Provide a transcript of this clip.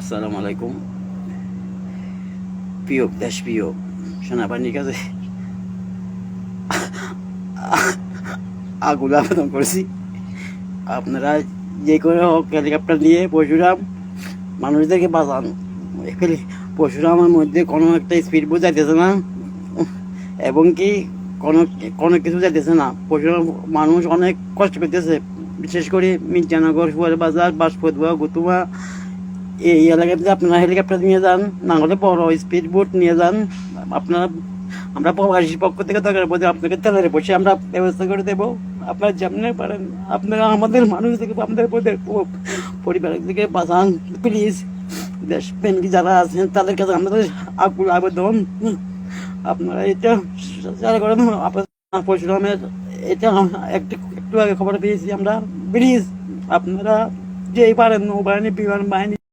আসসালামু আলাইকুম। প্রিয় দেশ প্রিয় সেনাবাহিনীর কাছে আগুলো আবেদন করেছি। আপনারা যে করে হোক হেলিকপ্টার নিয়ে পরশুরাম মানুষদেরকে বাঁচান। এখানে পরশুরামের মধ্যে কোনো একটা স্পিড বোঝ যাইতেছে না। এবং কি কোনো কোনো কিছু যাইতেছে না। পরশুরাম মানুষ অনেক কষ্ট করতেছে বিশেষ করে মির্জানগর, সুয়ার বাজার বাসপদুয়া গুতুমা এই এলাকাতে আপনারা হেলিকপ্টার নিয়ে যান, না হলে বড় স্পিড বোট নিয়ে যান, আপনারা আমরা প্রবাসীর পক্ষ থেকে দরকার পড়ে আপনাকে তেলারে বসে আমরা ব্যবস্থা করে দেবো। আপনারা যেমনি পারেন, আপনারা আমাদের মানুষ থেকে আমাদের পদের- প- পরিবার থেকে বাঁচান প্লিজ দেশ প্রেমী যারা আছেন, তাদের কাছে আমাদের আকুল আবেদন। আপনারা এটা যারা করেন পরশুরামের এটা একটু একটু আগে খবর পেয়েছি আমরা। প্লিজ আপনারা যেই পারেন নৌবাহিনী, বিমান বাহিনী